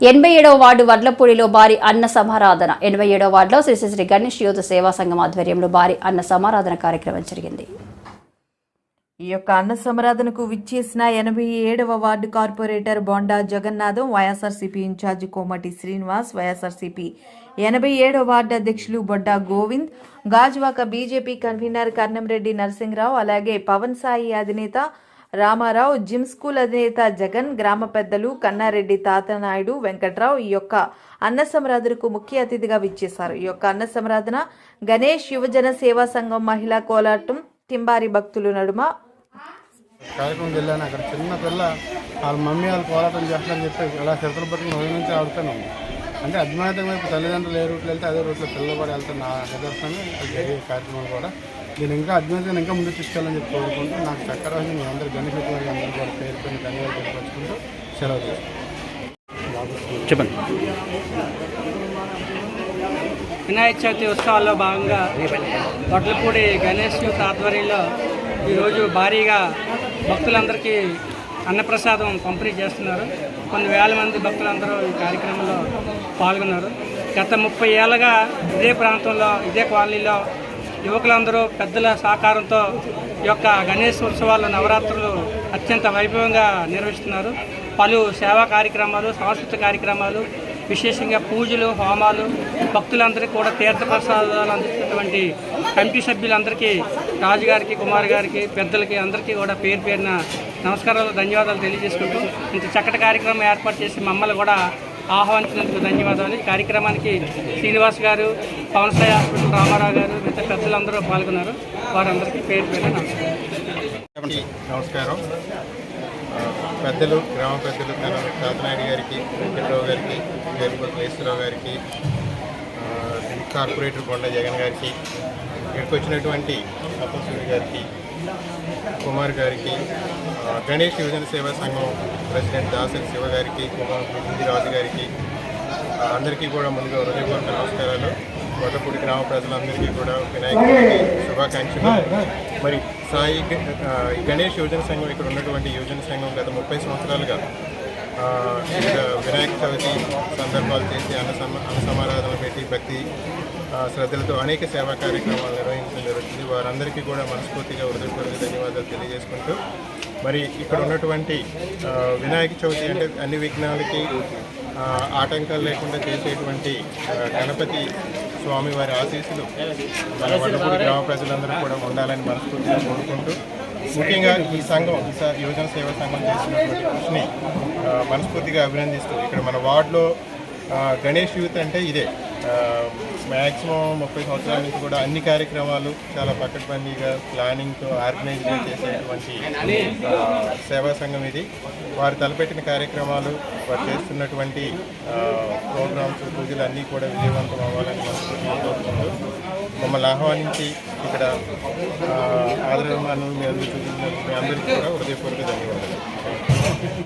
ఎనభై ఏడవ వార్డు వడ్లపూడిలో భారీ అన్న సమారాధన. ఎనభై ఏడవ వార్డులో శ్రీ శ్రీ శ్రీ గణేష్ యూత్ సేవా సంఘం ఆధ్వర్యంలో భారీ అన్న సమారాధన కార్యక్రమం జరిగింది. ఈ యొక్క అన్న సమరాధనకు విచ్చేసిన ఎనభై ఏడవ ward corporator Bonda Jagannatham YSRCP incharge Komati Srinivas YSRCP ఎనభై ఏడవ వార్డు అధ్యక్షులు బొడ్డా గోవింద్ గాజువాక బీజేపీ కన్వీనర్ కర్ణంరెడ్డి నరసింహరావు అలాగే పవన్ సాయి అధినేత రామారావు జిమ్ స్కూల్ అధినేత జగన్ గ్రామ పెద్దలు కన్నారెడ్డి తాతనాయుడు వెంకట్రావు ఈ యొక్క అన్న సమరాధనకు ముఖ్య అతిథిగా విచ్చేశారు. ఈ యొక్క అన్న సమరాధన గణేష్ యువజన సేవా సంఘం మహిళా కోలాటం తింబారి భక్తులు నడుమ కార్యక్రమం వెళ్ళాను అక్కడ చిన్న పిల్ల వాళ్ళ మమ్మీ వాళ్ళు పోరాటం చేస్తారని చెప్పి అలా చిత్రపతి నుంచి ఆడుతాను అంటే వైపు తల్లిదండ్రులు ఏ రూట్లో వెళ్తే అదే రూట్లో పిల్లలు కూడా వెళ్తాను నా నిదర్శనం అది జరిగే కార్యక్రమాలు కూడా. నేను ఇంకా అజ్ఞాతం ఇంకా ముందు తీసుకెళ్ళాలని చెప్పి కోరుకుంటూ నాకు చక్కర మీ అందరు బెనిఫిట్ వారి అందరూ కూడా పేరు పేరు ధన్యవాదాలు తెలియపరుచుకుంటూ సెలవు చెప్పండి. వినాయక చవితి ఉత్సవాల్లో భాగంగా వడ్లపూడి గణేష్ ఆధ్వర్యంలో ఈరోజు భారీగా భక్తులందరికీ అన్నప్రసాదం పంపిణీ చేస్తున్నారు. కొన్ని వేల మంది భక్తులందరూ ఈ కార్యక్రమంలో పాల్గొన్నారు. గత ముప్పై ఏళ్ళగా ఇదే ప్రాంతంలో ఇదే కాలనీలో యువకులందరూ పెద్దల సహకారంతో ఈ యొక్క గణేష్ ఉత్సవాలు నవరాత్రులు అత్యంత వైభవంగా నిర్వహిస్తున్నారు. పలు సేవా కార్యక్రమాలు సాంస్కృతిక కార్యక్రమాలు విశేషంగా పూజలు హోమాలు భక్తులందరికీ కూడా తీర్థప్రసాదాలు అందిస్తున్నటువంటి కమిటీ సభ్యులందరికీ రాజుగారికి కుమార్ గారికి పెద్దలకి అందరికీ కూడా పేరు పేరున నమస్కారాలు ధన్యవాదాలు తెలియజేసుకుంటూ ఇంత చక్కటి కార్యక్రమం ఏర్పాటు చేసి మమ్మల్ని కూడా ఆహ్వానించినందుకు ధన్యవాదాలు. ఈ కార్యక్రమానికి శ్రీనివాస్ గారు పవన్ సాయి హాస్పిటల్ రామారావు గారు మిగతా పెద్దలందరూ పాల్గొన్నారు. వారందరికీ పేరు పేరు నమస్కారం. నమస్కారం. పెద్దలు గ్రామ పెద్దలు తాతనాయుడు గారికి వెంకట్రావు గారికి గేరుపతి వేశ్వరరావు గారికి కార్పొరేటర్ కొండ జగన్ గారికి ఇక్కడికి వచ్చినటువంటి అప్పసూరి గారికి కుమార్ గారికి గణేష్ యువజన సేవా సంఘం ప్రెసిడెంట్ దాసరి శివ గారికి కుమార్ రాజు గారికి అందరికీ కూడా ముందుగా హృదయపూర్వక నమస్కారాలు. కొట్టపూడి గ్రామ ప్రజలందరికీ కూడా వినాయక శుభాకాంక్షలు. మరి సాయి గణేష్ యువజన సంఘం ఇక్కడ ఉన్నటువంటి యువజన సంఘం గత ముప్పై సంవత్సరాలుగా ఇక్కడ వినాయక చవితి సందర్భాలు చేసి అనసమ సమ పెట్టి భక్తి శ్రద్ధలతో అనేక సేవా కార్యక్రమాలు నిర్వహించడం జరుగుతుంది. వారందరికీ కూడా మనస్ఫూర్తిగా హృదయపూర్వక ధన్యవాదాలు తెలియజేసుకుంటూ మరి ఇక్కడ ఉన్నటువంటి వినాయక చవితి అంటే అన్ని విఘ్నాలకి ఆటంకాలు లేకుండా చేసేటువంటి గణపతి స్వామి వారి ఆశీస్సులు మన వడ్లపూడి గ్రామ ప్రజలందరూ కూడా ఉండాలని మనస్ఫూర్తిగా కోరుకుంటూ ముఖ్యంగా ఈ సంఘం ఈ యువజన సేవా సంఘం చేసినటువంటి కృషిని మనస్ఫూర్తిగా అభినందిస్తూ ఇక్కడ మన వార్డులో గణేష్ యూత్ అంటే ఇదే. మ్యాక్సిమం ముప్పై సంవత్సరాల నుంచి కూడా అన్ని కార్యక్రమాలు చాలా పకడ్బందీగా ప్లానింగ్తో ఆర్గనైజ్గా చేసేటువంటి సేవా సంఘం ఇది. వారు తలపెట్టిన కార్యక్రమాలు వారు చేస్తున్నటువంటి ప్రోగ్రామ్స్ పూజలు అన్నీ కూడా విజయవంతం అవ్వాలని కోరుకుంటూ మమ్మల్ని ఆహ్వానించి ఇక్కడ ఆదరణ మీ అందరికీ కూడా హృదయపూర్వక ధన్యవాదాలు.